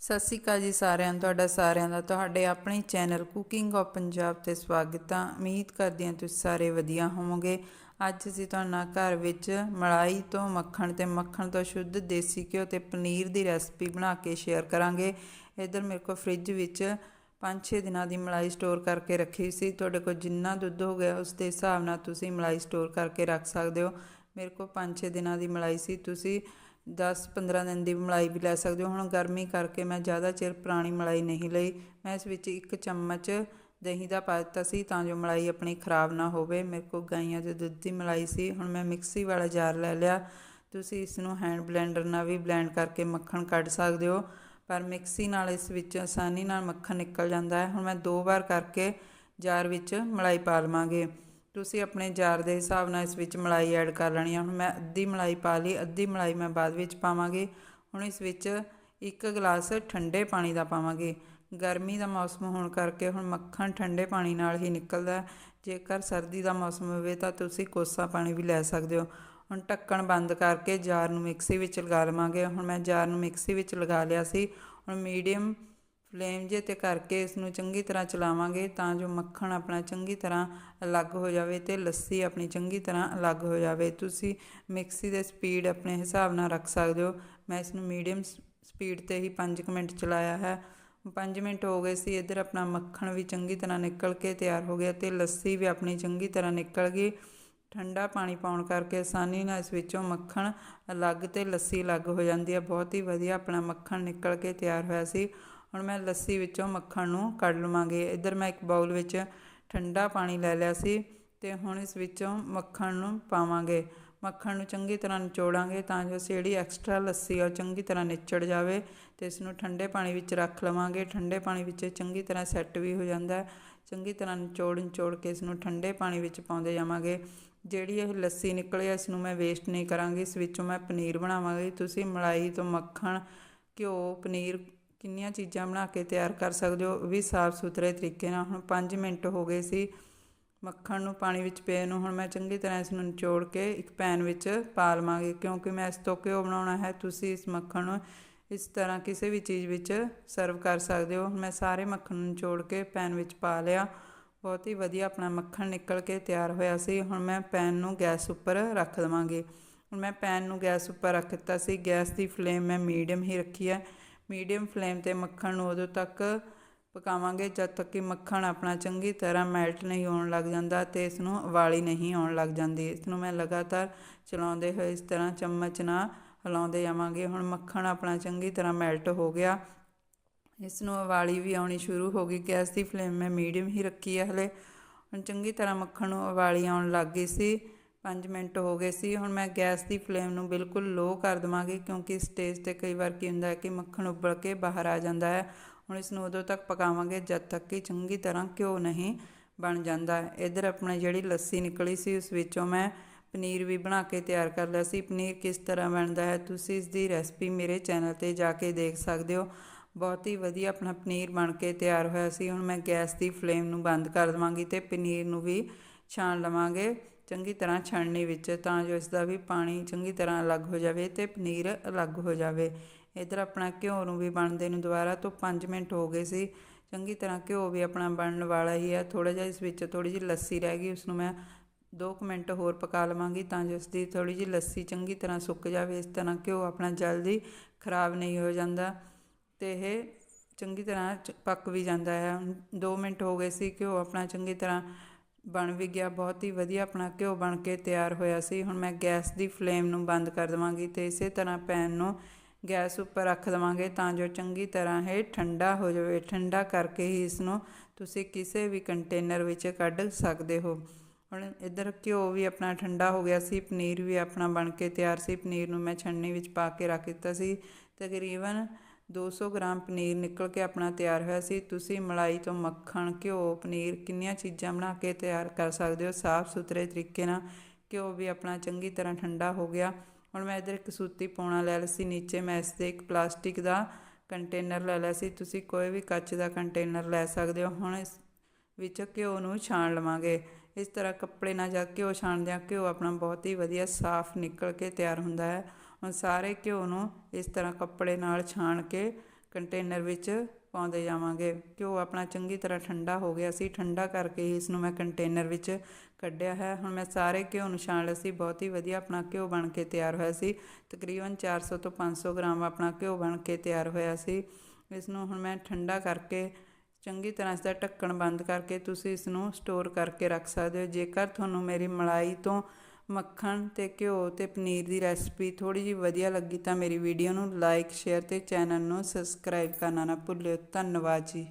ਸਤਿ ਸ਼੍ਰੀ ਅਕਾਲ ਜੀ ਸਾਰਿਆਂ ਨੂੰ, ਤੁਹਾਡਾ ਸਾਰਿਆਂ ਦਾ, ਤੁਹਾਡੇ ਆਪਣੇ ਚੈਨਲ ਕੁਕਿੰਗ ਆਫ ਪੰਜਾਬ ਤੇ ਸਵਾਗਤ ਹੈ ਉਮੀਦ ਕਰਦੀ ਹਾਂ ਤੁਸੀਂ ਸਾਰੇ ਵਧੀਆ ਹੋਵੋਗੇ। ਅੱਜ ਅਸੀਂ ਤੁਹਾਡੇ ਘਰ ਵਿੱਚ ਮਲਾਈ ਤੋਂ ਮੱਖਣ ਤੇ ਮੱਖਣ ਤੋਂ ਸ਼ੁੱਧ ਦੇਸੀ ਘਿਓ ਤੇ ਪਨੀਰ ਦੀ ਰੈਸਪੀ ਬਣਾ ਕੇ ਸ਼ੇਅਰ ਕਰਾਂਗੇ। ਇਧਰ ਮੇਰੇ ਕੋਲ ਫ੍ਰਿਜ ਵਿੱਚ 5-6 ਦਿਨਾਂ ਦੀ ਮਲਾਈ ਸਟੋਰ ਕਰਕੇ ਰੱਖੀ ਸੀ। ਤੁਹਾਡੇ ਕੋਲ ਜਿੰਨਾ ਦੁੱਧ ਹੋ ਗਿਆ, ਉਸ ਦੇ ਹਿਸਾਬ ਨਾਲ ਤੁਸੀਂ ਮਲਾਈ ਸਟੋਰ ਕਰਕੇ ਰੱਖ ਸਕਦੇ ਹੋ। ਮੇਰੇ ਕੋਲ 5-6 ਦਿਨਾਂ ਦੀ ਮਲਾਈ ਸੀ। ਤੁਸੀਂ 10-15 ਦਿਨ ਦੀ ਮਲਾਈ ਵੀ ਲੈ ਸਕਦੇ ਹੋ। ਹੁਣ ਗਰਮੀ ਕਰਕੇ ਮੈਂ ਜ਼ਿਆਦਾ ਚਿਰ ਪੁਰਾਣੀ ਮਲਾਈ ਨਹੀਂ ਲਈ। ਮੈਂ ਇਸ ਵਿੱਚ ਇੱਕ ਚਮਚ ਦਹੀਂ ਦਾ ਪਾ ਦਿੱਤਾ ਸੀ ਤਾਂ ਜੋ ਮਲਾਈ ਆਪਣੀ ਖਰਾਬ ਨਾ ਹੋਵੇ। ਮੇਰੇ ਕੋਲ ਗਾਈਆਂ ਦੇ ਦੁੱਧ ਦੀ ਮਲਾਈ ਸੀ। ਹੁਣ ਮੈਂ ਮਿਕਸੀ ਵਾਲਾ ਜਾਰ ਲੈ ਲਿਆ। ਤੁਸੀਂ ਇਸ ਨੂੰ ਹੈਂਡ ਬਲੈਂਡਰ ਨਾਲ ਵੀ ਬਲੈਂਡ ਕਰਕੇ ਮੱਖਣ ਕੱਢ ਸਕਦੇ ਹੋ। ਪਰ ਮਿਕਸੀ ਨਾਲ ਇਸ ਵਿੱਚ ਆਸਾਨੀ ਨਾਲ ਮੱਖਣ ਨਿਕਲ ਜਾਂਦਾ ਹੈ। ਹੁਣ ਮੈਂ ਦੋ ਵਾਰ ਕਰਕੇ ਜਾਰ ਵਿੱਚ ਮਲਾਈ ਪਾ ਲਵਾਂਗੇ। ਤੁਸੀਂ ਆਪਣੇ ਜਾਰ ਦੇ ਹਿਸਾਬ ਨਾਲ ਇਸ ਵਿੱਚ ਮਲਾਈ ਐਡ ਕਰ ਲੈਣੀ ਹੈ ਹੁਣ ਮੈਂ ਅੱਧੀ ਮਲਾਈ ਪਾ ਲਈ, ਅੱਧੀ ਮਲਾਈ ਮੈਂ ਬਾਅਦ ਵਿੱਚ ਪਾਵਾਂਗੀ। ਹੁਣ ਇਸ ਵਿੱਚ ਇੱਕ ਗਲਾਸ ਠੰਡੇ ਪਾਣੀ ਦਾ ਪਾਵਾਂਗੇ। ਗਰਮੀ ਦਾ ਮੌਸਮ ਹੋਣ ਕਰਕੇ ਹੁਣ ਮੱਖਣ ਠੰਡੇ ਪਾਣੀ ਨਾਲ ਹੀ ਨਿਕਲਦਾ ਜੇਕਰ ਸਰਦੀ ਦਾ ਮੌਸਮ ਹੋਵੇ ਤਾਂ ਤੁਸੀਂ ਕੋਸਾ ਪਾਣੀ ਵੀ ਲੈ ਸਕਦੇ ਹੋ। ਹੁਣ ਢੱਕਣ ਬੰਦ ਕਰਕੇ ਜਾਰ ਨੂੰ ਮਿਕਸੀ ਵਿੱਚ ਲਗਾ ਲਵਾਂਗੇ। ਹੁਣ ਮੈਂ ਜਾਰ ਨੂੰ ਮਿਕਸੀ ਵਿੱਚ ਲਗਾ ਲਿਆ ਸੀ। ਹੁਣ ਮੀਡੀਅਮ ਫਲੇਮ ਜੇ ਤੇ ਕਰਕੇ ਇਸ ਨੂੰ ਚੰਗੀ ਤਰ੍ਹਾਂ ਚਲਾਵਾਂਗੇ ਤਾਂ ਜੋ ਮੱਖਣ ਆਪਣਾ ਚੰਗੀ ਤਰ੍ਹਾਂ ਅਲੱਗ ਹੋ ਜਾਵੇ ਤੇ ਲੱਸੀ ਆਪਣੀ ਚੰਗੀ ਤਰ੍ਹਾਂ ਅਲੱਗ ਹੋ ਜਾਵੇ। ਤੁਸੀਂ ਮਿਕਸੀ ਦੇ ਸਪੀਡ ਆਪਣੇ ਹਿਸਾਬ ਨਾਲ ਰੱਖ ਸਕਦੇ ਹੋ। ਮੈਂ ਇਸ ਨੂੰ ਮੀਡੀਅਮ ਸਪੀਡ ਤੇ ਹੀ 5 ਮਿੰਟ ਚਲਾਇਆ ਹੈ। 5 ਮਿੰਟ ਹੋ ਗਏ ਸੀ, ਇੱਧਰ ਆਪਣਾ ਮੱਖਣ ਵੀ ਚੰਗੀ ਤਰ੍ਹਾਂ ਨਿਕਲ ਕੇ ਤਿਆਰ ਹੋ ਗਿਆ ਤੇ ਲੱਸੀ ਵੀ ਆਪਣੀ ਚੰਗੀ ਤਰ੍ਹਾਂ ਨਿਕਲ ਗਈ। ਠੰਡਾ ਪਾਣੀ ਪਾਉਣ ਕਰਕੇ ਆਸਾਨੀ ਨਾਲ ਇਸ ਵਿੱਚੋਂ ਮੱਖਣ ਅਲੱਗ ਤੇ ਲੱਸੀ ਅਲੱਗ ਹੋ ਜਾਂਦੀ ਹੈ। ਬਹੁਤ ਹੀ ਵਧੀਆ ਆਪਣਾ ਮੱਖਣ ਨਿਕਲ ਕੇ ਤਿਆਰ ਹੋਇਆ ਸੀ। ਹੁਣ ਮੈਂ ਲੱਸੀ ਵਿੱਚੋਂ ਮੱਖਣ ਨੂੰ ਕੱਢ ਲਵਾਂਗੇ। ਇੱਧਰ ਮੈਂ ਇੱਕ ਬਾਉਲ ਵਿੱਚ ਠੰਡਾ ਪਾਣੀ ਲੈ ਲਿਆ ਸੀ ਤੇ ਹੁਣ ਇਸ ਵਿੱਚੋਂ ਮੱਖਣ ਨੂੰ ਪਾਵਾਂਗੇ। ਮੱਖਣ ਨੂੰ ਚੰਗੀ ਤਰ੍ਹਾਂ ਨਿਚੋੜਾਂਗੇ ਤਾਂ ਜੋ ਜਿਹੜੀ ਐਕਸਟਰਾ ਲੱਸੀ ਆ ਉਹ ਚੰਗੀ ਤਰ੍ਹਾਂ ਨਿਚੜ ਜਾਵੇ ਤੇ ਇਸ ਨੂੰ ਠੰਡੇ ਪਾਣੀ ਵਿੱਚ ਰੱਖ ਲਵਾਂਗੇ। ਠੰਡੇ ਪਾਣੀ ਵਿੱਚ ਚੰਗੀ ਤਰ੍ਹਾਂ ਸੈੱਟ ਵੀ ਹੋ ਜਾਂਦਾ ਚੰਗੀ ਤਰ੍ਹਾਂ ਨਿਚੋੜ ਨਿਚੋੜ ਕੇ ਇਸ ਨੂੰ ਠੰਡੇ ਪਾਣੀ ਵਿੱਚ ਪਾਉਂਦੇ ਜਾਵਾਂਗੇ। ਜਿਹੜੀ ਇਹ ਲੱਸੀ ਨਿਕਲੇ ਇਸ ਨੂੰ ਮੈਂ ਵੇਸਟ ਨਹੀਂ ਕਰਾਂਗੀ। ਇਸ ਵਿੱਚੋਂ ਮੈਂ ਪਨੀਰ ਬਣਾਵਾਂਗੀ। ਤੁਸੀਂ ਮਲਾਈ ਤੋਂ ਮੱਖਣ, ਘਿਓ, ਪਨੀਰ ਕਿੰਨੀਆਂ ਚੀਜ਼ਾਂ ਬਣਾ ਕੇ ਤਿਆਰ ਕਰ ਸਕਦੇ ਹੋ ਵੀ ਸਾਫ਼ ਸੁਥਰੇ ਤਰੀਕੇ ਨਾਲ। ਹੁਣ 5 ਮਿੰਟ ਹੋ ਗਏ ਸੀ ਮੱਖਣ ਨੂੰ ਪਾਣੀ ਵਿੱਚ ਪਏ ਨੂੰ। ਹੁਣ ਮੈਂ ਚੰਗੀ ਤਰ੍ਹਾਂ ਇਸ ਨੂੰ ਨਿਚੋੜ ਕੇ ਇੱਕ ਪੈਨ ਵਿੱਚ ਪਾ ਲਵਾਂਗੀ, ਕਿਉਂਕਿ ਮੈਂ ਇਸ ਤੋਂ ਘਿਓ ਬਣਾਉਣਾ ਹੈ। ਤੁਸੀਂ ਇਸ ਮੱਖਣ ਨੂੰ ਇਸ ਤਰ੍ਹਾਂ ਕਿਸੇ ਵੀ ਚੀਜ਼ ਵਿੱਚ ਸਰਵ ਕਰ ਸਕਦੇ ਹੋ। ਮੈਂ ਸਾਰੇ ਮੱਖਣ ਨੂੰ ਨਿਚੋੜ ਕੇ ਪੈਨ ਵਿੱਚ ਪਾ ਲਿਆ। ਬਹੁਤ ਹੀ ਵਧੀਆ ਆਪਣਾ ਮੱਖਣ ਨਿਕਲ ਕੇ ਤਿਆਰ ਹੋਇਆ ਸੀ। ਹੁਣ ਮੈਂ ਪੈਨ ਨੂੰ ਗੈਸ ਉੱਪਰ ਰੱਖ ਦੇਵਾਂਗੀ ਹੁਣ ਮੈਂ ਪੈਨ ਨੂੰ ਗੈਸ ਉੱਪਰ ਰੱਖ ਦਿੱਤਾ ਸੀ। ਗੈਸ ਦੀ ਫਲੇਮ ਮੈਂ ਮੀਡੀਅਮ ਹੀ ਰੱਖੀ ਹੈ। ਮੀਡੀਅਮ ਫਲੇਮ ਤੇ ਮੱਖਣ ਨੂੰ ਉਦੋਂ ਤੱਕ ਪਕਾਵਾਂਗੇ ਜਦ ਤੱਕ ਕਿ ਮੱਖਣ ਆਪਣਾ ਚੰਗੀ ਤਰ੍ਹਾਂ ਮੈਲਟ ਨਹੀਂ ਹੋਣ ਲੱਗ ਜਾਂਦਾ ਤੇ ਇਸ ਨੂੰ ਉਬਾਲੀ ਨਹੀਂ ਆਉਣ ਲੱਗ ਜਾਂਦੀ। ਇਸ ਨੂੰ ਮੈਂ ਲਗਾਤਾਰ ਚਲਾਉਂਦੇ ਹੋਏ ਇਸ ਤਰ੍ਹਾਂ ਚਮਚ ਨਾਲ ਹਿਲਾਉਂਦੇ ਜਾਵਾਂਗੇ। ਹੁਣ ਮੱਖਣ ਆਪਣਾ ਚੰਗੀ ਤਰ੍ਹਾਂ ਮੈਲਟ ਹੋ ਗਿਆ। ਇਸ ਨੂੰ ਉਬਾਲੀ ਵੀ ਆਉਣੀ ਸ਼ੁਰੂ ਹੋ ਗਈ। ਗੈਸ ਦੀ ਫਲੇਮ ਮੈਂ ਮੀਡੀਅਮ ਹੀ ਰੱਖੀ ਹੈ ਹਲੇ ਹੁਣ ਚੰਗੀ ਤਰ੍ਹਾਂ ਮੱਖਣ ਨੂੰ ਉਬਾਲੀ ਆਉਣ ਲੱਗ ਗਈ ਸੀ। 5 ਮਿੰਟ ਹੋ ਗਏ ਸੀ, ਹੁਣ ਮੈਂ ਗੈਸ ਦੀ ਫਲੇਮ ਨੂੰ ਬਿਲਕੁਲ ਲੋ ਕਰ ਦਵਾਂਗੀ, ਕਿਉਂਕਿ ਸਟੇਜ ਤੇ ਕਈ ਵਾਰ ਕੀ ਹੁੰਦਾ ਹੈ ਕਿ ਮੱਖਣ ਉਬਲ ਕੇ ਬਾਹਰ ਆ ਜਾਂਦਾ ਹੈ। ਹੁਣ ਇਸ ਨੂੰ ਉਦੋਂ ਤੱਕ ਪਕਾਵਾਂਗੇ ਜਦ ਤੱਕ ਕਿ ਚੰਗੀ ਤਰ੍ਹਾਂ ਘਿਓ ਨਹੀਂ ਬਣ ਜਾਂਦਾ ਇਧਰ ਆਪਣੀ ਜਿਹੜੀ ਲੱਸੀ ਨਿਕਲੀ ਸੀ, ਉਸ ਵਿੱਚੋਂ ਮੈਂ ਪਨੀਰ ਵੀ ਬਣਾ ਕੇ ਤਿਆਰ ਕਰ ਲਿਆ ਸੀ। ਪਨੀਰ ਕਿਸ ਤਰ੍ਹਾਂ ਬਣਦਾ ਹੈ, ਤੁਸੀਂ ਇਸ ਦੀ ਰੈਸਪੀ ਮੇਰੇ ਚੈਨਲ ਤੇ ਜਾ ਕੇ ਦੇਖ ਸਕਦੇ ਹੋ। ਬਹੁਤ ਹੀ ਵਧੀਆ ਆਪਣਾ ਪਨੀਰ ਬਣ ਕੇ ਤਿਆਰ ਹੋਇਆ ਸੀ। ਹੁਣ ਮੈਂ ਗੈਸ ਦੀ ਫਲੇਮ ਨੂੰ ਬੰਦ ਕਰ ਦਵਾਂਗੀ ਤੇ ਪਨੀਰ ਨੂੰ ਵੀ ਛਾਣ ਲਵਾਂਗੇ। ਚੰਗੀ ਤਰ੍ਹਾਂ ਛਾਣਨੀ ਵਿੱਚ ਤਾਂ ਜੋ ਇਸ ਦਾ ਵੀ ਪਾਣੀ ਚੰਗੀ ਤਰ੍ਹਾਂ ਅਲੱਗ ਹੋ ਜਾਵੇ ਤੇ ਪਨੀਰ ਅਲੱਗ ਹੋ ਜਾਵੇ। ਇਧਰ ਆਪਣਾ ਘਿਓ ਨੂੰ ਵੀ ਬਣਦੇ ਨੂੰ ਦੁਬਾਰਾ ਤੋਂ 5 ਮਿੰਟ ਹੋ ਗਏ ਸੀ। ਚੰਗੀ ਤਰ੍ਹਾਂ ਘਿਓ ਵੀ ਆਪਣਾ ਬਣਨ ਵਾਲਾ ਹੀ ਆ। ਥੋੜਾ ਜਿਹਾ ਇਸ ਵਿੱਚ ਥੋੜੀ ਜਿਹੀ ਲੱਸੀ ਰਹਿ ਗਈ ਉਸ ਨੂੰ ਮੈਂ 2 ਮਿੰਟ ਹੋਰ ਪਕਾ ਲਵਾਂਗੀ ਤਾਂ ਜੋ ਇਸ ਦੀ ਥੋੜੀ ਜਿਹੀ ਲੱਸੀ ਚੰਗੀ ਤਰ੍ਹਾਂ ਸੁੱਕ ਜਾਵੇ। ਇਸ ਤਰ੍ਹਾਂ ਘਿਓ ਆਪਣਾ ਜਲਦੀ ਖਰਾਬ ਨਹੀਂ ਹੋ ਜਾਂਦਾ ਤੇ ਇਹ ਚੰਗੀ ਤਰ੍ਹਾਂ ਪੱਕ ਵੀ ਜਾਂਦਾ ਹੈ 2 ਮਿੰਟ ਹੋ ਗਏ ਸੀ ਘਿਓ ਆਪਣਾ ਚੰਗੀ ਤਰ੍ਹਾਂ ਬਣ ਵੀ ਗਿਆ, ਬਹੁਤ ਹੀ ਵਧੀਆ ਆਪਣਾ ਘਿਓ ਬਣ ਕੇ ਤਿਆਰ ਹੋਇਆ ਸੀ। ਹੁਣ ਮੈਂ ਗੈਸ ਦੀ ਫਲੇਮ ਨੂੰ ਬੰਦ ਕਰ ਦਵਾਂਗੀ ਤੇ ਇਸੇ ਤਰ੍ਹਾਂ ਪੈਨ ਨੂੰ ਗੈਸ ਉੱਪਰ ਰੱਖ ਦਵਾਂਗੇ ਤਾਂ ਜੋ ਚੰਗੀ ਤਰ੍ਹਾਂ ਇਹ ਠੰਡਾ ਹੋ ਜਾਵੇ। ਠੰਡਾ ਕਰਕੇ ਹੀ ਇਸ ਨੂੰ ਤੁਸੀਂ ਕਿਸੇ ਵੀ ਕੰਟੇਨਰ ਵਿੱਚ ਕੱਢ ਸਕਦੇ ਹੋ। ਹੁਣ ਇਧਰ ਘਿਓ ਵੀ ਆਪਣਾ ਠੰਡਾ ਹੋ ਗਿਆ ਸੀ, ਪਨੀਰ ਵੀ ਆਪਣਾ ਬਣ ਕੇ ਤਿਆਰ ਸੀ। ਪਨੀਰ ਨੂੰ ਮੈਂ ਛੰਨੀ ਵਿੱਚ ਪਾ ਕੇ ਰੱਖ ਦਿੱਤਾ ਸੀ। ਤਕਰੀਬਨ 200 ਗ੍ਰਾਮ ਪਨੀਰ ਨਿਕਲ ਕੇ ਆਪਣਾ ਤਿਆਰ ਹੋਇਆ ਸੀ। ਤੁਸੀਂ ਮਲਾਈ ਤੋਂ ਮੱਖਣ, ਘਿਓ, ਪਨੀਰ ਕਿੰਨੀਆਂ ਚੀਜ਼ਾਂ ਬਣਾ ਕੇ ਤਿਆਰ ਕਰ ਸਕਦੇ ਹੋ? ਸਾਫ਼ ਸੁਥਰੇ ਤਰੀਕੇ ਨਾਲ ਘਿਓ ਵੀ ਆਪਣਾ ਚੰਗੀ ਤਰ੍ਹਾਂ ਠੰਡਾ ਹੋ ਗਿਆ। ਹੁਣ ਮੈਂ ਇਧਰ ਇੱਕ ਸੂਤੀ ਪੌਣਾ ਲੈ ਲਿਆ ਸੀ। ਨੀਚੇ ਮੈਂ ਇਸ 'ਤੇ ਇੱਕ ਪਲਾਸਟਿਕ ਦਾ ਕੰਟੇਨਰ ਲੈ ਲਿਆ ਸੀ। ਤੁਸੀਂ ਕੋਈ ਵੀ ਕੱਚ ਦਾ ਕੰਟੇਨਰ ਲੈ ਸਕਦੇ ਹੋ। ਹੁਣ ਇਸ ਵਿੱਚ ਘਿਓ ਨੂੰ ਛਾਣ ਲਵਾਂਗੇ। ਇਸ ਤਰ੍ਹਾਂ ਕੱਪੜੇ ਨਾਲ ਜਾਂ ਘਿਓ ਛਾਣਦੇ ਆ ਘਿਓ ਆਪਣਾ ਬਹੁਤ ਹੀ ਵਧੀਆ ਸਾਫ਼ ਨਿਕਲ ਕੇ ਤਿਆਰ ਹੁੰਦਾ ਹੈ। ਹੁਣ ਸਾਰੇ ਘਿਓ ਨੂੰ ਇਸ ਤਰ੍ਹਾਂ ਕੱਪੜੇ ਨਾਲ ਛਾਣ ਕੇ ਕੰਟੇਨਰ ਵਿੱਚ ਪਾਉਂਦੇ ਜਾਵਾਂਗੇ। ਘਿਓ ਆਪਣਾ ਚੰਗੀ ਤਰ੍ਹਾਂ ਠੰਡਾ ਹੋ ਗਿਆ ਸੀ। ਠੰਡਾ ਕਰਕੇ ਹੀ ਇਸ ਨੂੰ ਮੈਂ ਕੰਟੇਨਰ ਵਿੱਚ ਕੱਢਿਆ ਹੈ। ਹੁਣ ਮੈਂ ਸਾਰੇ ਘਿਓ ਨੂੰ ਛਾਣ ਲਿਆ ਸੀ। ਬਹੁਤ ਹੀ ਵਧੀਆ ਆਪਣਾ ਘਿਓ ਬਣ ਕੇ ਤਿਆਰ ਹੋਇਆ ਸੀ। ਤਕਰੀਬਨ 400 ਤੋਂ 500 ਗ੍ਰਾਮ ਆਪਣਾ ਘਿਓ ਬਣ ਕੇ ਤਿਆਰ ਹੋਇਆ ਸੀ। ਇਸ ਨੂੰ ਹੁਣ ਮੈਂ ਠੰਡਾ ਕਰਕੇ ਚੰਗੀ ਤਰ੍ਹਾਂ ਇਸ ਦਾ ਢੱਕਣ ਬੰਦ ਕਰਕੇ ਤੁਸੀਂ ਇਸ ਨੂੰ ਸਟੋਰ ਕਰਕੇ ਰੱਖ ਸਕਦੇ ਹੋ। ਜੇਕਰ ਤੁਹਾਨੂੰ ਮੇਰੀ ਮਲਾਈ ਤੋਂ ਮੱਖਣ ਤੇ ਘਿਓ ਤੇ ਪਨੀਰ ਦੀ ਰੈਸਪੀ ਥੋੜੀ ਜਿਹੀ ਵਧੀਆ ਲੱਗੀ ਤਾਂ ਮੇਰੀ ਵੀਡੀਓ ਨੂੰ ਲਾਈਕ, ਸ਼ੇਅਰ ਤੇ ਚੈਨਲ ਨੂੰ ਸਬਸਕ੍ਰਾਈਬ ਕਰਨਾ ਨਾ ਭੁੱਲਿਓ। ਧੰਨਵਾਦ ਜੀ।